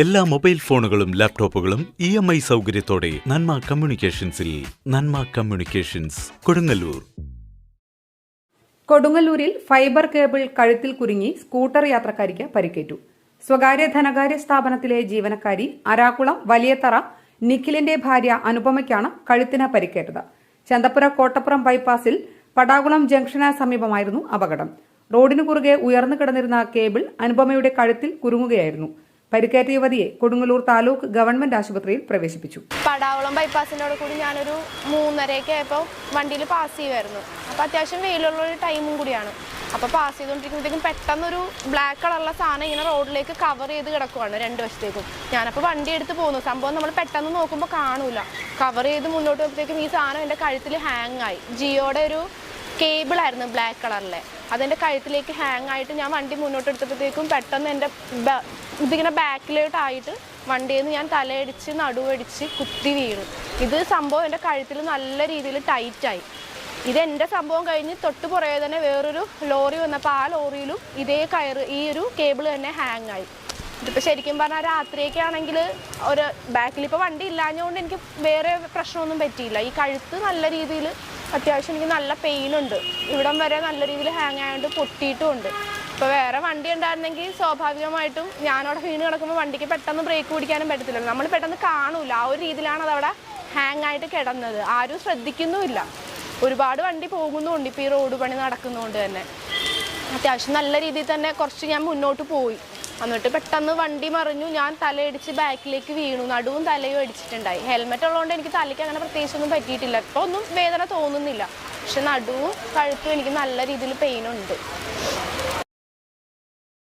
എല്ലാ മൊബൈൽ ഫോണുകളും ലാപ്ടോപ്പുകളും ഇ എം ഐ സൗകര്യത്തോടെ നന്മ കമ്മ്യൂണിക്കേഷൻസിൽ നന്മ കമ്മ്യൂണിക്കേഷൻസ് കൊടുങ്ങല്ലൂർ. കൊടുങ്ങല്ലൂരിൽ ഫൈബർ കേബിൾ കഴുത്തിൽ കുരുങ്ങി സ്കൂട്ടർ യാത്രക്കാരിക്ക് പരിക്കേറ്റു. സ്വകാര്യ ധനകാര്യ സ്ഥാപനത്തിലെ ജീവനക്കാരി അരാക്കുളം വലിയത്തറ നിഖിലിന്റെ ഭാര്യ അനുപമയ്ക്കാണ് കഴുത്തിന് പരിക്കേറ്റത്. ചന്തപ്പുര കോട്ടപ്പുറം ബൈപ്പാസിൽ പടാകുളം ജംഗ്ഷന് സമീപമായിരുന്നു അപകടം. റോഡിനു കുറുകെ ഉയർന്നു കിടന്നിരുന്ന കേബിൾ അനുപമയുടെ കഴുത്തിൽ കുരുങ്ങുകയായിരുന്നു. പരിക്കേറ്റ യുവതിയെ കൊടുങ്ങല്ലൂർ താലൂക്ക് ഗവൺമെന്റ് ആശുപത്രിയിൽ പ്രവേശിപ്പിച്ചു. പടാവളം ബൈപ്പാസിനോട് കൂടി ഞാനൊരു മൂന്നരയൊക്കെ ആയപ്പോൾ വണ്ടിയിൽ പാസ് ചെയ്യുമായിരുന്നു അപ്പോൾ അത്യാവശ്യം വെയിലുള്ള ഒരു ടൈമും കൂടിയാണ്. അപ്പോൾ പാസ് ചെയ്തുകൊണ്ടിരിക്കുമ്പോഴത്തേക്കും പെട്ടെന്നൊരു ബ്ലാക്ക് കളറുള്ള സാധനം ഇങ്ങനെ റോഡിലേക്ക് കവർ ചെയ്ത് കിടക്കുവാണ് രണ്ട് വശത്തേക്കും. ഞാനപ്പോൾ വണ്ടി എടുത്ത് പോകുന്നു സംഭവം നമ്മൾ പെട്ടെന്ന് നോക്കുമ്പോൾ കാണൂല. കവർ ചെയ്ത് മുന്നോട്ട് പോകുമ്പോഴത്തേക്കും ഈ സാധനം എന്റെ കഴുത്തിൽ ഹാങ് ആയി. ജിയോയുടെ ഒരു കേബിൾ ആയിരുന്നു ബ്ലാക്ക് കളറിലെ. അതെന്റെ കഴുത്തിലേക്ക് ഹാങ് ആയിട്ട് ഞാൻ വണ്ടി മുന്നോട്ട് എടുത്തപ്പോഴത്തേക്കും പെട്ടെന്ന് എന്റെ ഇതിങ്ങനെ ബാക്കിലോട്ടായിട്ട് വണ്ടിയിൽ നിന്ന് ഞാൻ തലയടിച്ച് നടുവടിച്ച് കുത്തി വീണു. ഇത് സംഭവം എന്റെ കഴുത്തിൽ നല്ല രീതിയിൽ ടൈറ്റായി ഇത് എന്റെ സംഭവം കഴിഞ്ഞ് തൊട്ട് പുറകെ തന്നെ വേറൊരു ലോറി വന്നപ്പോൾ ആ ലോറിയിലും ഇതേ കയറ് ഈ ഒരു കേബിൾ തന്നെ ഹാങ് ആയി. ഇതിപ്പോൾ ശരിക്കും പറഞ്ഞാൽ രാത്രിയൊക്കെ ആണെങ്കിൽ ഒരു ബാക്കിൽ ഇപ്പോൾ വണ്ടി ഇല്ലാഞ്ഞുകൊണ്ട് എനിക്ക് വേറെ പ്രശ്നമൊന്നും പറ്റിയില്ല. ഈ കഴുത്ത് നല്ല രീതിയിൽ അത്യാവശ്യം എനിക്ക് നല്ല പെയിൻ ഉണ്ട് ഇവിടം വരെ നല്ല രീതിയിൽ ഹാങ് ആയതുകൊണ്ട് പൊട്ടിയിട്ടുമുണ്ട്. ഇപ്പോൾ വേറെ വണ്ടി ഉണ്ടായിരുന്നെങ്കിൽ സ്വാഭാവികമായിട്ടും ഞാനവിടെ വീണ് കിടക്കുമ്പോൾ വണ്ടിക്ക് പെട്ടെന്ന് ബ്രേക്ക് പിടിക്കാനും പറ്റത്തില്ല നമ്മൾ പെട്ടെന്ന് കാണൂല. ആ ഒരു രീതിയിലാണ് അതവിടെ ഹാങ് ആയിട്ട് കിടന്നത്. ആരും ശ്രദ്ധിക്കുന്നുമില്ല. ഒരുപാട് വണ്ടി പോകുന്നുമുണ്ട്. ഇപ്പോൾ ഈ റോഡ് പണി നടക്കുന്നതുകൊണ്ട് തന്നെ. അത്യാവശ്യം നല്ല രീതിയിൽ തന്നെ കുറച്ച് ഞാൻ മുന്നോട്ട് പോയി. എന്നിട്ട് പെട്ടെന്ന് വണ്ടി മറിഞ്ഞു. ഞാൻ തലയിടിച്ച് ബാക്കിലേക്ക് വീണു. നടുവും തലയും അടിച്ചിട്ടുണ്ടായി. ഹെൽമെറ്റ് ഉള്ളതുകൊണ്ട് എനിക്ക് തലയ്ക്ക് അങ്ങനെ പ്രത്യേകിച്ചൊന്നും പറ്റിയിട്ടില്ല. ഇപ്പോൾ ഒന്നും വേദന തോന്നുന്നില്ല. പക്ഷെ നടുവും കഴുത്തും എനിക്ക് നല്ല രീതിയിൽ പെയിൻ ഉണ്ട്.